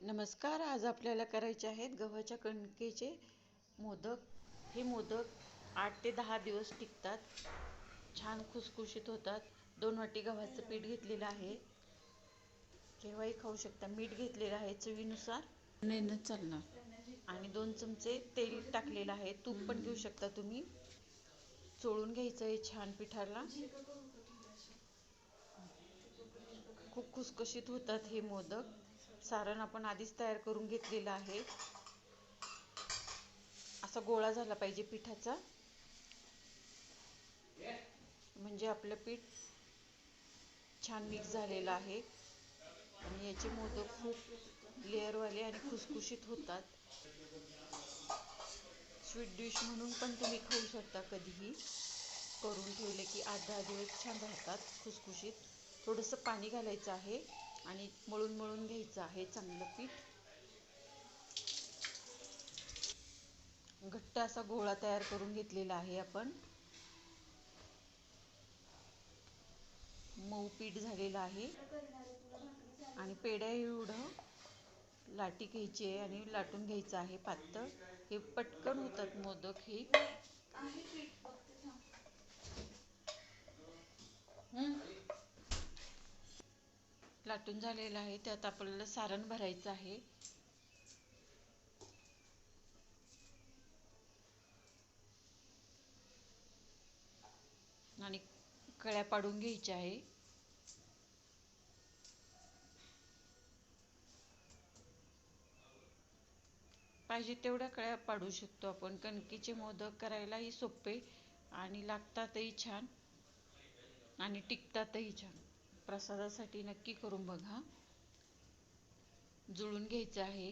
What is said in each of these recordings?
नमस्कार आज आपल्याला करायचे आहेत गव्हाच्या कणकेचे मोदक. हे मोदक आठ ते दहा दिवस टिकतात छान खुसखुशीत होतात. दोन वाटी गव्हाचं पीठ घेतलेलं आहे. केव्हाही खाऊ शकता. मीठ घेतलेलं आहे चवीनुसार. नाही चालणार. आणि दोन चमचे तेल टाकलेलं आहे. तूप पण घेऊ शकता तुम्ही. चोळून घ्यायचं आहे छान पिठाला. खूप खुसखुशीत होतात हे मोदक. सारण आपण आधीच तयार करून घेतलेलं आहे. असा गोळा झाला पाहिजे पिठाचा. म्हणजे आपलं पीठ छान मिक्स झालेलं आहे. आणि याचे मोदक खूप लेअरवाले आणि खुसखुशीत होतात. स्वीट डिश म्हणून पण तुम्ही खाऊ शकता कधीही. करून ठेवले की आठ दहा दिवस छान राहतात खुसखुशीत. थोडंसं पाणी घालायचं आहे. आणि मळून मळून घ्यायचं आहे चांगलं पीठ. घट्ट असा गोळा तयार करून घेतलेला आहे आपण. मऊ पीठ झालेलं आहे. आणि पेड्या एवढं लाटी घ्यायची आहे आणि लाटून घ्यायचं आहे पातळ. हे पटकन होतात मोदक हे. लाटून झालेलं आहे. त्यात आपल्याला सारण भरायचं आहे. आणि कळ्या पाडून घ्यायच्या आहे. पाहिजे तेवढ्या कळ्या पाडू शकतो आपण. कणकीचे मोदक करायलाही सोपे आणि लागतातही छान आणि टिकतातही छान. प्रसादासाठी नक्की करून बघा. जुळून घ्यायचं आहे.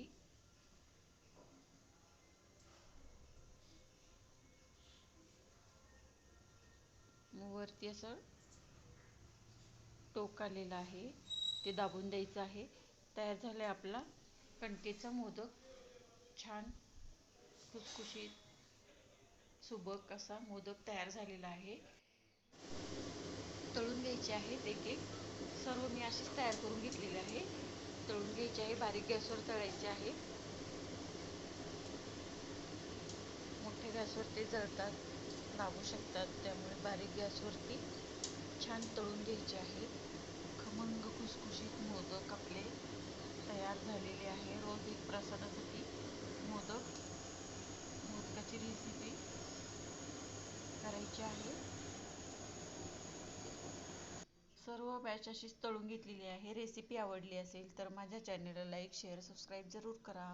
वरती असं टोक आलेलं आहे. ते दाबून द्यायचं आहे. तयार झालं आहे आपला कणकेचा मोदक. छान खुसखुशीत सुबक असा मोदक तयार झालेला आहे. तळून घ्यायचे आहेत एक एक. सर्व मी अशीच तयार करून घेतलेले आहे. तळून घ्यायचे आहे बारीक गॅसवर तळायचे आहे. मोठ्या गॅसवर ते जळतात लागू शकतात त्यामुळे बारीक गॅसवरती छान तळून घ्यायचे आहेत खमंग खुसखुशीत मोदक आपले तयार झालेले आहे. रोज एक प्रसादासाठी मोदक मोदकाची रेसिपी करायची आहे. सर्व बॅच अशीच तळून घेतलेली आहे. रेसिपी आवडली असेल तर माझ्या चॅनलला लाईक शेअर सबस्क्राईब जरूर करा.